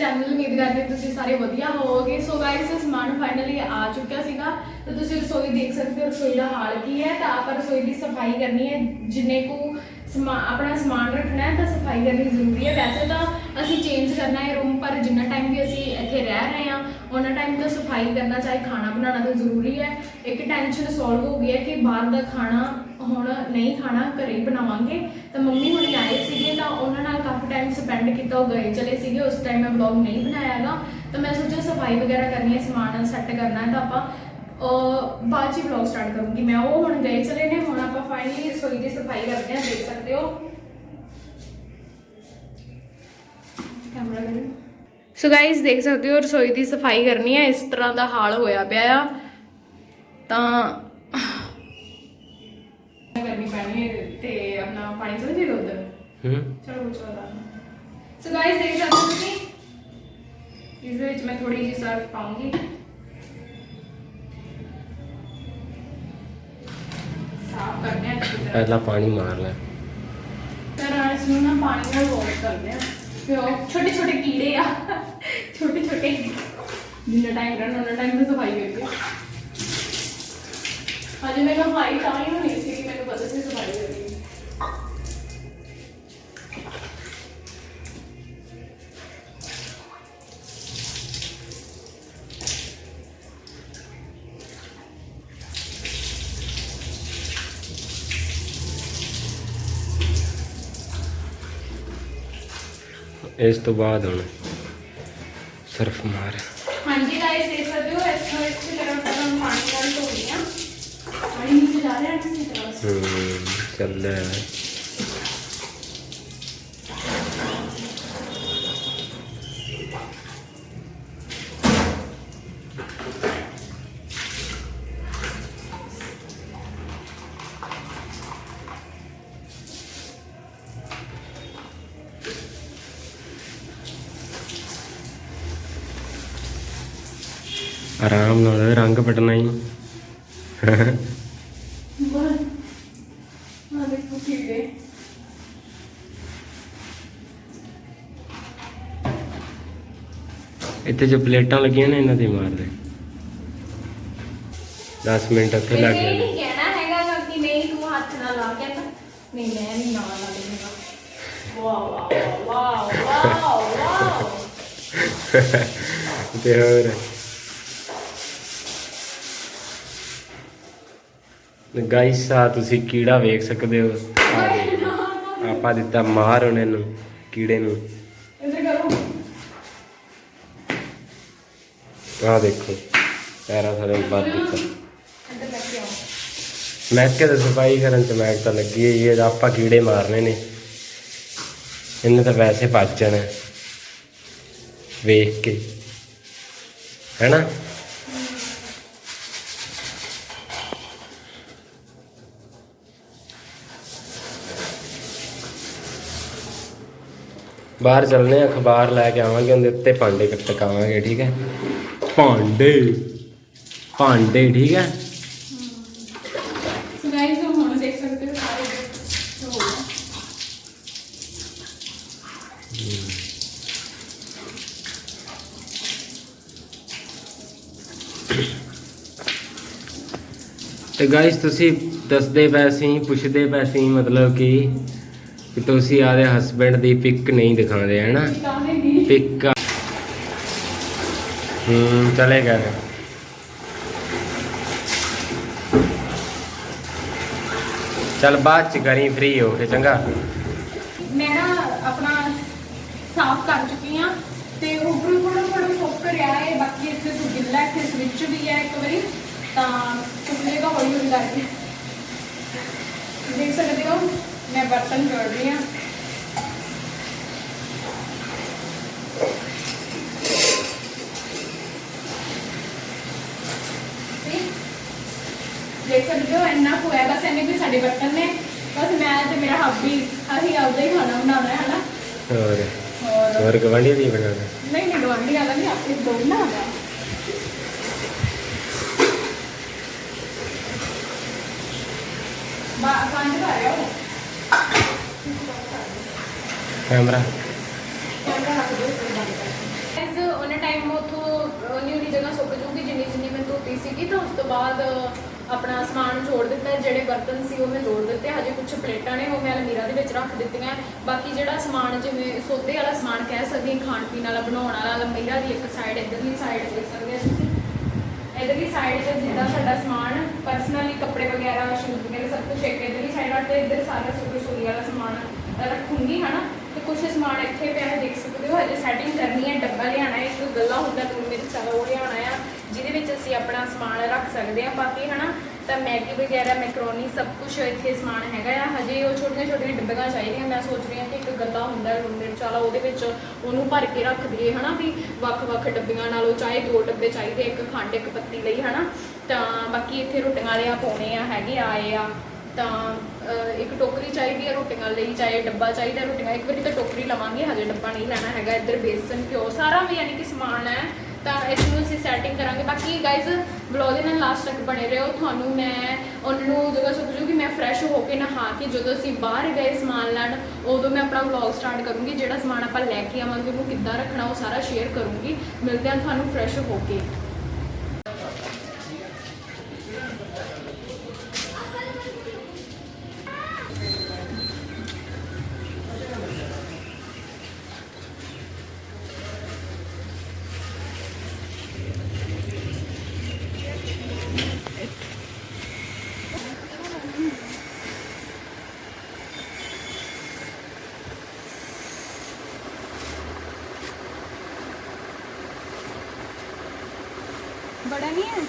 Channel ਉਮੀਦ ਕਰਦੇ ਤੁਸੀਂ ਸਾਰੇ ਵਧੀਆ ਹੋਵੋਗੇ। ਸੋ ਗਾਇਸ ਸਮਾਨ ਫਾਈਨਲੀ ਆ ਚੁੱਕਿਆ ਸੀਗਾ। ਤੇ ਤੁਸੀਂ ਰਸੋਈ ਦੇਖ ਸਕਦੇ ਹੋ, ਰਸੋਈ ਦਾ ਹਾਲ ਕੀ ਹੈ। ਤਾਂ ਆਪਾਂ ਰਸੋਈ ਦੀ ਸਫ਼ਾਈ ਕਰਨੀ ਹੈ। ਜਿੰਨੇ ਕੁ ਸਮਾ, ਆਪਣਾ ਸਮਾਨ ਰੱਖਣਾ ਹੈ, ਤਾਂ ਸਫ਼ਾਈ ਕਰਨੀ ਜ਼ਰੂਰੀ ਹੈ। ਵੈਸੇ ਤਾਂ ਅਸੀਂ ਚੇਂਜ ਕਰਨਾ ਹੈ ਰੂਮ ਪਰ ਜਿੰਨਾ ਟਾਈਮ ਵੀ ਅਸੀਂ ਇੱਥੇ ਰਹਿ ਰਹੇ ਹਾਂ ਉਹਨਾਂ ਟਾਈਮ ਤਾਂ ਸਫ਼ਾਈ ਕਰਨਾ, ਚਾਹੇ ਖਾਣਾ ਬਣਾਉਣਾ ਤਾਂ ਜ਼ਰੂਰੀ ਹੈ। ਇੱਕ ਟੈਨਸ਼ਨ ਸੋਲਵ ਹੋ ਗਈ ਹੈ ਕਿ ਬਾਹਰ ਦਾ ਖਾਣਾ ਹੁਣ ਨਹੀਂ ਖਾਣਾ, ਘਰੇ ਹੀ ਬਣਾਵਾਂਗੇ। ਤਾਂ ਮੰਮੀ ਹੁਣ ਆਏ ਸੀਗੇ, ਤਾਂ ਉਹਨਾਂ ਨਾਲ ਕਾਫੀ ਟਾਈਮ ਸਪੈਂਡ ਕੀਤਾ, ਉਹ ਗਏ ਚਲੇ ਸੀਗੇ। ਉਸ ਟਾਈਮ ਮੈਂ ਵਲੌਗ ਨਹੀਂ ਬਣਾਇਆ ਹੈਗਾ। ਤਾਂ ਮੈਂ ਸੋਚਿਆ ਸਫ਼ਾਈ ਵਗੈਰਾ ਕਰਨੀ ਹੈ, ਸਮਾਨ ਸੈੱਟ ਕਰਨਾ ਹੈ ਤਾਂ ਆਪਾਂ ਬਾਅਦ ਚ ਹੀ ਵਲੌਗ ਸਟਾਰਟ ਕਰੂੰਗੀ। ਮੈਂ ਉਹ ਹੁਣ ਗਏ ਚਲੇ ਨੇ, ਹੁਣ ਆਪਾਂ ਫਾਈਨਲੀ ਰਸੋਈ ਦੀ ਸਫ਼ਾਈ ਕਰਦੇ ਹਾਂ, ਦੇਖ ਸਕਦੇ ਹੋ। ਕੈਮਰਾ ਕਰੇ ਸੋ ਗਾਇਸ ਦੇਖ ਸਕਦੇ ਹੋ ਰਸੋਈ ਦੀ ਸਫ਼ਾਈ ਕਰਨੀ ਹੈ ਇਸ ਤਰ੍ਹਾਂ ਦਾ ਹਾਲ ਹੋਇਆ ਪਿਆ ਆ। ਤਾਂ ਕਰਨੀ ਪੈਣੀ ਹੈ ਤੇ ਆਪਣਾ ਪਾਣੀ ਚਲ ਜੇਗਾ ਉਧਰ? ਹੂੰ। ਚਲੋ ਚਲੋ ਸੋ ਗਾਇਸ ਦੇਖ ਸਕਦੇ ਹੋ ਤੁਸੀਂ? ਇਸ ਦੇ ਵਿੱਚ ਮੈਂ ਥੋੜੀ ਜਿਹੀ ਸਰਫ ਪਾਉਂਗੀ। ਸਾਫ਼ ਕਰਨੇ ਤਰ੍ਹਾਂ। ਪਹਿਲਾਂ ਪਾਣੀ ਮਾਰ ਲੈ। ਫਿਰ ਇਸ ਨੂੰ ਨਾ ਪਾਣੀ ਨਾਲ ਵਾਸ਼ ਕਰਦੇ ਆ ਫਿਰ ਉਹ ਛੋਟੇ ਛੋਟੇ ਕੀੜੇ ਆ। ਛੋਟੇ ਛੋਟੇ ਜਿੰਨਾ ਟਾਈਮ ਰਹਿਣਾ, ਉਹਨਾਂ ਟਾਈਮ ਤੇ ਸਫ਼ਾਈ ਕਰਦੇ ਅਜੇ ਮੈਨੂੰ ਹਾਈ ਤਾਂ ਹੀ ਨਹੀਂ ਸੀ ਕਿ ਮੈਨੂੰ ਪਤਾ ਸੀ ਸਫ਼ਾਈ ਕਰਨੀ ਇਸ ਤੋਂ ਬਾਅਦ ਹੁਣ ਸਰਫ ਮਾਰ। ਹਾਂਜੀ ਗਾਇਸ ਦੇਖ ਸਕਦੇ ਹੋ ਇਸ ਨੂੰ ਅੱਛੀ ਤਰ੍ਹਾਂ ਗਰਮ ਪਾਣੀ ਨਾਲ ਧੋਣੀ ਆ ਪਾਣੀ ਨੀਚੇ ਜਾ ਰਿਹਾ ਹੈ ਅੱਛੀ ਤਰ੍ਹਾਂ ਹੂੰ ਚੱਲ ਰਿਹਾ ਹੈ। ਆਰਾਮ ਨਾਲ ਰੰਗ ਪਟਣਾ ਹੀ। ਇੱਥੇ ਜੋ ਪਲੇਟਾਂ ਲੱਗੀਆਂ ਨੇ ਇਹਨਾਂ ਤੇ ਮਾਰ ਦੇ। 10 ਮਿੰਟ ਇੱਥੇ ਲੱਗ ਜਾਣੇ ਨਹੀਂ ਕਹਿਣਾ ਹੈਗਾ ਕਿ ਨਹੀਂ ਤੂੰ ਹੱਥ ਨਾਲ ਲਾ ਕੇ ਤਾਂ ਨਹੀਂ ਮੈਂ ਨਹੀਂ ਨਾਲ ਲਾ ਦੇਣਾ। Wow wow wow wow wow ਤੇ ਹੋਰ? ਗਾਇਸ ਆ ਤੁਸੀਂ ਕੀੜਾ ਵੇਖ ਸਕਦੇ ਹੋ। ਦੇਖੋ। ਆਪਾਂ ਦਿੱਤਾ ਮਾਰ ਉਹਨੇ ਨੂੰ ਕੀੜੇ ਨੂੰ। ਆਹ ਦੇਖੋ ਪੈਰਾਂ ਥਲੇ ਬਾਤ ਦਿੱਤਾ। ਮੈਂ ਕਿਹਾ ਤਾਂ ਸਫ਼ਾਈ ਕਰਨ ਚ ਮੈਂ ਤਾਂ ਲੱਗੀ ਹੈ ਆਪਾਂ ਕੀੜੇ ਮਾਰਨੇ ਨੇ। ਇਹਨੇ ਤਾਂ ਵੈਸੇ ਭੱਜ ਜਾਣਾ ਵੇਖ ਕੇ। ਹੈਨਾ? ਬਾਹਰ ਚੱਲਨੇ ਆ ਅਖਬਾਰ ਲੈ ਕੇ ਆਵਾਂਗੇ ਉਹਦੇ ਉੱਤੇ ਭਾਂਡੇ ਟਕਾਵਾਂਗੇ ਠੀਕ ਹੈ? ਭਾਂਡੇ। ਭਾਂਡੇ ਠੀਕ ਹੈ? ਸੋ ਗਾਇਸ ਹੁਣ ਦੇਖ ਸਕਦੇ ਹੋ ਸਾਰੇ ਹੋ ਗਿਆ ਤੇ ਗਾਇਸ ਤੁਸੀਂ ਦੱਸਦੇ ਪਏ ਸੀ ਪੁੱਛਦੇ ਪਏ ਸੀ ਮਤਲਬ ਕਿ ਕਿ ਤੁਸੀਂ ਆਦੇ ਹਸਬੰਡ ਦੀ ਪਿਕ ਨਹੀਂ ਦਿਖਾਉਂਦੇ ਹੈ ਨਾ ਕਾਹਨੇ ਦੀ ਪਿਕ ਹੂੰ ਚਲੇਗਾ ਚਲ ਬਾਅਦ ਚ ਕਰੀ ਫ੍ਰੀ ਹੋ ਕੇ, ਚੰਗਾ। ਮੈਂ ਨਾ ਆਪਣਾ ਸਾਫ਼ ਕਰ ਚੁੱਕੀ ਆ, ਤੇ ਉੱਪਰੋਂ ਥੋੜਾ ਥੋੜਾ ਸੁੱਕ ਰਿਹਾ ਹੈ, ਬਾਕੀ ਇੱਥੇ ਤੋਂ ਗਿੱਲਾ ਇੱਥੇ ਸਵਿਚ ਵੀ ਹੈ ਇੱਕ ਵਾਰੀ, ਤਾਂ ਸੁੱਕੇਗਾ ਹੌਲੀ ਹੌਲੀ ਕਰਕੇ। ਦੇਖ ਸਕਦੇ ਹੋ? ਮੈਂ ਬਰਤਨ ਜੋੜ ਰਹੀ ਹਾਂ। ਠੀਕ? ਦੇਖ ਸਕਦੇ ਹੋ ਇੰਨਾ ਕੁ ਹੈ ਬਸ ਇੰਨੇ ਵੀ ਸਾਡੇ ਬਰਤਨ ਨੇ। ਬਸ ਮੈਂ ਤੇ ਮੇਰਾ ਹੱਬੀ ਅਸੀਂ ਆਪਦਾ ਹੀ ਖਾਣਾ ਬਣਾਉਣਾ ਹੈ ਹਨਾ? ਹੋਰ? ਔਰ ਹੋਰ ਗਵਾਂਢੀ ਦੀ ਬਣਾਉਣਾ ਨਹੀਂ ਨਹੀਂ ਗਵਾਂਢੀ ਵਾਲਾ ਨਹੀਂ ਆਪੇ ਦੋ ਬਣਾਉਣਾ ਬਾ ਪੰਜ ਘਰ ਆ ਉਹ। ਕੈਮਰਾ। ਕੈਮਰਾ ਰੱਖ ਟਾਈਮ ਉਥੋਂ ਉਨੀ ਉਨੀ ਜਗ੍ਹਾ ਸੁੱਕ ਜੂਗੀ, ਜਿੰਨੀ ਜਿੰਨੀ ਮੈਂ ਧੋਤੀ ਸੀਗੀ, ਤਾਂ ਉਸ ਤੋਂ ਬਾਅਦ ਆਪਣਾ ਸਮਾਨ ਜੋੜ ਦਿੱਤਾ, ਜਿਹੜੇ ਬਰਤਨ ਸੀ ਉਹ ਮੈਂ ਜੋੜ ਦਿੱਤੇ। ਹਜੇ ਕੁਝ ਪਲੇਟਾਂ ਨੇ, ਉਹ ਮੈਂ ਅਲਮੀਰਾ ਦੇ ਵਿੱਚ ਰੱਖ ਦਿੱਤੀਆਂ। ਬਾਕੀ ਜਿਹੜਾ ਸਮਾਨ, ਜਿਵੇਂ ਸੋਦੇ ਵਾਲਾ ਸਮਾਨ ਕਹਿ ਸਕਦੇ ਖਾਣ ਪੀਣ ਵਾਲਾ, ਬਣਾਉਣ ਵਾਲਾ, ਅਲਮੀਰਾ ਦੀ ਇੱਕ ਸਾਈਡ ਇਧਰਲੀ ਸਾਈਡ ਦੇਖ ਸਕਦੇ ਹੋ ਤੁਸੀਂ। ਇਧਰਲੀ ਸਾਈਡ ਤੇ ਜਿੱਦਾਂ ਸਾਡਾ ਸਮਾਨ ਪਰਸਨਲੀ ਕੱਪੜੇ ਵਗੈਰਾ ਸ਼ੂਜ਼ ਵਗੈਰਾ ਸਭ ਕੁਝ ਇੱਕ ਇਧਰਲੀ ਸਾਈਡ ਆ ਤੇ ਇੱਧਰ ਸਾਰਾ ਸੁੱਕੀ ਸੂਰੀ ਵਾਲਾ ਸਮਾਨ ਰੱਖੂੰਗੀ, ਹਨਾ? ਤੇ ਕੁਝ ਸਮਾਨ ਇੱਥੇ ਪਿਆ, ਦੇਖ ਸਕਦੇ ਹੋ, ਹਜੇ ਸੈਟਿੰਗ ਕਰਨੀ ਹੈ, ਡੱਬਾ ਲਿਆਣਾ ਹੈ, ਇੱਕ ਗੱਲਾ ਹੁੰਦਾ ਲੂਣ ਮੇਰੇ ਸਾਰਾ ਉਹ ਲਿਆਉਣਾ ਆ, ਜਿਹਦੇ ਵਿੱਚ ਅਸੀਂ ਆਪਣਾ ਸਮਾਨ ਰੱਖ ਸਕਦੇ ਹਾਂ ਬਾਕੀ, ਹਨਾ? ਤਾਂ ਮੈਗੀ ਵਗੈਰਾ, ਮੈਕਰੋਨੀ ਸਭ ਕੁਝ ਇੱਥੇ ਸਮਾਨ ਹੈਗਾ ਆ। ਹਜੇ ਉਹ ਛੋਟੀਆਂ ਛੋਟੀਆਂ ਡੱਬੀਆਂ ਚਾਹੀਦੀਆਂ। ਮੈਂ ਸੋਚ ਰਹੀ ਹਾਂ ਕਿ ਇੱਕ ਗੱਲਾ ਹੁੰਦਾ ਲੂਣ ਮਿਰਚ ਵਾਲਾ ਉਹਦੇ ਵਿੱਚ ਉਹਨੂੰ ਭਰ ਕੇ ਰੱਖ ਦਈਏ, ਹਨਾ ਵੀ ਵੱਖ-ਵੱਖ ਡੱਬੀਆਂ ਨਾਲੋਂ ਚਾਹੇ ਦੋ ਡੱਬੇ ਚਾਹੀਦੇ, ਇੱਕ ਖੰਡ, ਇੱਕ ਪੱਤੀ ਲਈ, ਹਨਾ। ਤਾਂ ਬਾਕੀ ਇੱਥੇ ਰੋਟੀਆਂ ਵਾਲੇ ਆ ਪਾਉਣੇ ਆ, ਹੈਗੇ ਆਏ ਆ। ਤਾਂ ਇੱਕ ਟੋਕਰੀ ਚਾਹੀਦੀ ਹੈ ਰੋਟੀਆਂ ਲਈ, ਚਾਹੇ ਡੱਬਾ ਚਾਹੀਦਾ ਰੋਟੀਆਂ। ਇੱਕ ਵਾਰੀ ਤਾਂ ਟੋਕਰੀ ਲਵਾਂਗੇ, ਹਜੇ ਡੱਬਾ ਨਹੀਂ ਲੈਣਾ ਹੈਗਾ। ਇੱਧਰ ਬੇਸਨ, ਘਿਓ, ਸਾਰਾ ਵੀ ਯਾਨੀ ਕਿ ਸਮਾਨ ਹੈ। ਤਾਂ ਇਸ ਨੂੰ ਅਸੀਂ ਸੈਟਿੰਗ ਕਰਾਂਗੇ। ਬਾਕੀ ਗਾਇਜ਼ ਵਲੌਗ ਦੇ ਨਾਲ ਲਾਸਟ ਤੱਕ ਬਣੇ ਰਹੋ। ਤੁਹਾਨੂੰ ਮੈਂ ਉਹਨਾਂ ਨੂੰ ਜਦੋਂ ਸੁੱਕ ਜੂਗੀ ਮੈਂ ਫਰੈਸ਼ ਹੋ ਕੇ ਨਹਾ ਕੇ ਜਦੋਂ ਅਸੀਂ ਬਾਹਰ ਗਏ ਸਮਾਨ ਲੈਣ, ਉਦੋਂ ਮੈਂ ਆਪਣਾ ਵਲੌਗ ਸਟਾਰਟ ਕਰੂੰਗੀ। ਜਿਹੜਾ ਸਮਾਨ ਆਪਾਂ ਲੈ ਕੇ ਆਵਾਂਗੇ, ਉਹਨੂੰ ਕਿੱਦਾਂ ਰੱਖਣਾ, ਉਹ ਸਾਰਾ ਸ਼ੇਅਰ ਕਰੂੰਗੀ। ਮਿਲਦੇ ਹਾਂ ਤੁਹਾਨੂੰ ਫਰੈਸ਼ ਹੋ ਕੇ। बड़ा नहीं है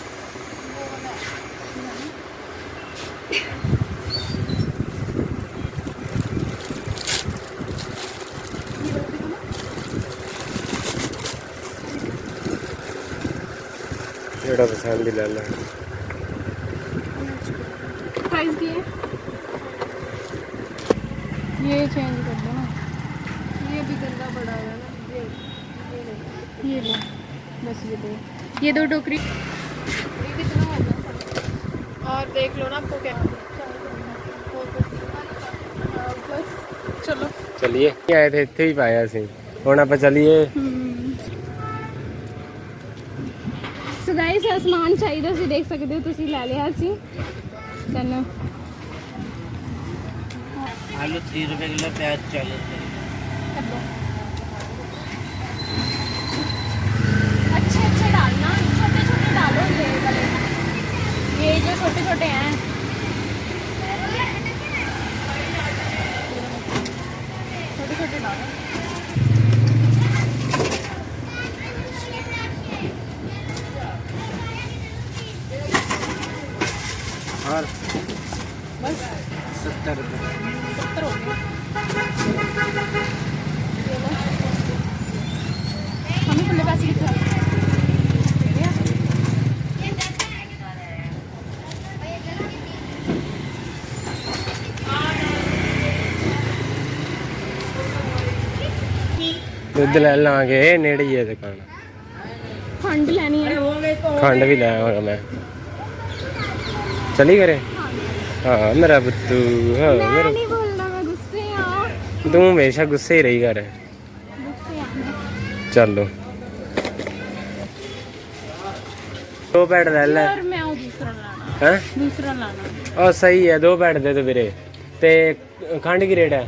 ਜਿਹੜਾ ਪਸੰਦ ਹੀ ਲੈ ਲੈ प्राइस की है ये चेंज कर दो ना ये भी गंदा बड़ा है ना ये ये ले। ये लो बस ये दो ये दो टोकरी ये कितना होगा और देख लो ना आपको क्या बस चलो ਚਲਿਏ ਆਏ ਤੇ ਇੱਥੇ ਹੀ ਪਾਇਆ ਸੀ ਹੁਣ ਆਪਾਂ ਚਲੀਏ ਸੋ ਗਾਇਸ ਸਮਾਨ ਚਾਹੀਦਾ ਸੀ ਦੇਖ ਸਕਦੇ ਹੋ ਤੁਸੀਂ ਲੈ ਲਿਆ ਸੀ ਤੈਨੂੰ आलू तीस रुपए किलो प्याज चालीस रुपए छोटे छोटे हैं ਦੁੱਧ ਲੈ ਲਾਂਗੇ ਨੇੜੇ ਹੀ ਹੈ ਦੁਕਾਨ ਖੰਡ ਲੈਣੀ ਹੈ ਖੰਡ ਵੀ ਲੈ ਆਵਾਂਗਾ ਮੈਂ। ਚਲੀ ਕਰੇ ਹਾਂ ਮੇਰਾ ਬੁੱਤੂ ਹਾਂ ਮੇਰਾ ਨਹੀਂ ਬੋਲਣਾ ਮੈਂ ਗੁੱਸੇ ਆ। ਤੂੰ ਹਮੇਸ਼ਾ ਗੁੱਸੇ ਹੀ ਰਹੀ ਕਰ। ਚੱਲੋ। ਦੋ ਪੈਡ ਲੈ ਲੈ। ਯਾਰ ਮੈਂ ਉਹ ਦੂਸਰਾ ਲਾਣਾ। ਹੈ? ਦੂਸਰਾ ਲਾਣਾ। ਉਹ ਸਹੀ ਹੈ ਦੋ ਪੈਡ ਦੇ ਦੋ ਵੀਰੇ। ਤੇ ਖੰਡ ਕੀ ਰੇਟ ਹੈ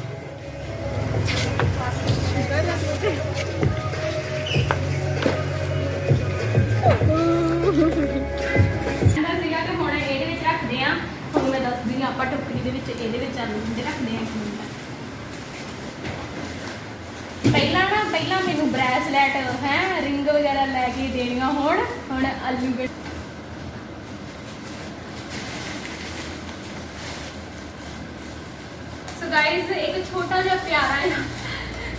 ਪਹਿਲਾਂ ਨਾ ਪਹਿਲਾਂ ਮੈਨੂੰ ਬ੍ਰੈਸਲੈਟ ਹੈ ਰਿੰਗ ਵਗੈਰਾ ਲੈ ਕੇ ਦੇਣੀਆਂ ਹੁਣ ਹੁਣ ਆਲੂ ਗੜ ਸੋ ਗਾਇਸ ਇੱਕ ਛੋਟਾ ਜਿਹਾ ਪਿਆਰਾ ਜਿਹਾ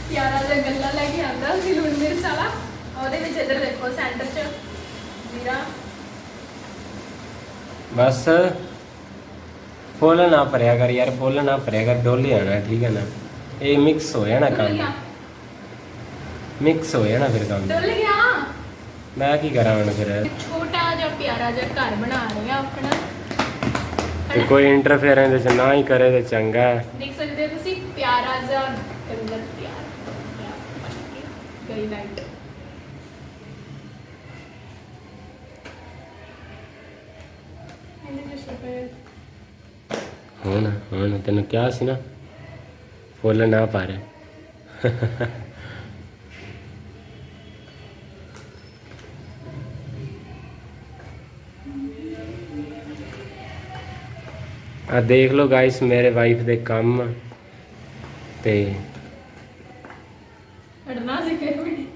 ਪਿਆਰਾ ਜਿਹਾ ਗੱਲਾ ਲੈ ਕੇ ਆਂਦਾ ਸੀ ਲੂਣ ਮਿਰਚ ਵਾਲਾ। ਉਹਦੇ ਵਿੱਚ ਇੱਧਰ ਦੇਖੋ ਸੈਂਟਰ 'ਚ ਜੀਰਾ। ਬਸ ਫੁੱਲ ਨਾ ਭਰਿਆ ਕਰ ਯਾਰ ਫੁੱਲ ਨਾ ਭਰਿਆ ਕਰ ਡੋਲ ਜਾਣਾ ਠੀਕ ਹੈ ਨਾ? ਇਹ ਮਿਕਸ ਹੋ ਜਾਣਾ ਕੰਮ। ਮਿਕਸ ਹੋ ਜਾਣਾ ਫਿਰ ਕੰਮ। ਡੁੱਲ ਗਿਆ। ਮੈਂ ਕੀ ਕਰਾਂ ਹੁਣ ਫਿਰ? ਛੋਟਾ ਜਿਹਾ ਪਿਆਰਾ ਜਿਹਾ ਘਰ ਬਣਾ ਰਹੀ ਆ ਆਪਣਾ। ਤੇ ਕੋਈ ਚ ਨਾ ਹੀ ਕਰੇ ਤੇ ਚੰਗਾ ਹੈ। ਦੇਖ ਸਕਦੇ ਹੋ ਤੁਸੀਂ ਪਿਆਰਾ ਜਿਹਾ ਕਲਰ ਪਿਆਰ। ਗਈ ਲਾਈਟ ਹੁਣ ਹੁਣ ਤੈਨੂੰ ਕਿਹਾ ਸੀ ਨਾ ਫੁੱਲ ਨਾ ਭਰ ਆ ਦੇਖ ਲਓ ਗਾਇਸ ਮੇਰੇ ਵਾਈਫ ਦੇ ਕੰਮ ਤੇ ਹਟਣਾ ਸੀ ਫਿਰ ਵੀ।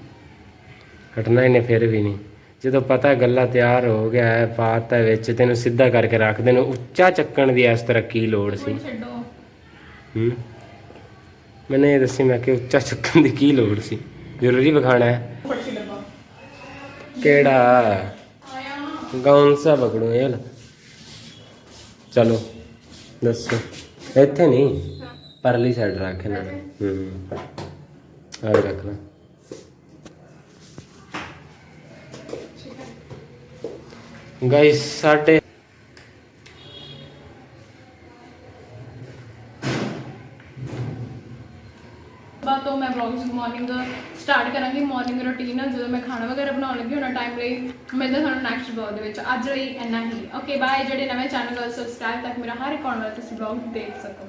ਹਟਣਾ ਇਹਨੇ ਫਿਰ ਵੀ ਨਹੀਂ। ਜਦੋਂ ਪਤਾ ਗੱਲਾਂ ਤਿਆਰ ਹੋ ਗਿਆ ਹੈ ਪਾਤਾ ਵਿੱਚ ਤੈਨੂੰ ਸਿੱਧਾ ਕਰਕੇ ਰੱਖ ਦੇਣ ਉੱਚਾ ਚੱਕਣ ਦੀ ਇਸ ਤਰ੍ਹਾਂ ਕੀ ਲੋੜ ਸੀ? ਛੱਡੋ। ਹੂੰ। ਮੈਨੇ ਇਹ ਦੱਸੀ ਮੈਂ ਕਿ ਉੱਚਾ ਚੱਕਣ ਦੀ ਕੀ ਲੋੜ ਸੀ? ਜ਼ਰੂਰੀ ਵਿਖਾਣਾ ਹੈ। ਕਿਹੜਾ? ਆਇਆ ਸਾ ਪਕੜੂ ਇਹ ਚਲੋ, ਦੱਸੋ। ਇੱਥੇ ਨਹੀਂ ਪਰਲੀ ਸਾਈਡ ਰੱਖਣਾ ਹੂੰ ਆ ਵੀ ਗਾਇਸ, ਸਾਡੇ ਬਾਅਦ ਤੋਂ ਮੈਂ ਵਲੌਗਸ ਮਾਰਨਿੰਗ ਸਟਾਰਟ ਕਰਾਂਗੀ ਮਾਰਨਿੰਗ ਰੁਟੀਨ ਜਦੋਂ ਮੈਂ ਖਾਣਾ ਵਗੈਰਾ ਬਣਾਉਣ ਲੱਗੀ ਉਹਨਾਂ ਟਾਈਮ ਲਈ ਮਿਲਦਾ ਤੁਹਾਨੂੰ ਨੈਕਸਟ ਵਲੌਗ ਦੇ ਵਿੱਚ, ਅੱਜ ਲਈ ਇੰਨਾ ਹੀ। ਓਕੇ ਬਾਏ ਜਿਹੜੇ ਨਵੇਂ ਚੈਨਲ ਸਬਸਕ੍ਰਾਈਬ ਤੱਕ ਮੇਰਾ ਹਰ ਇੱਕ ਆਉਣ ਵਾਲਾ ਤੁਸੀਂ ਵਲੌਗ ਦੇਖ ਸਕੋ।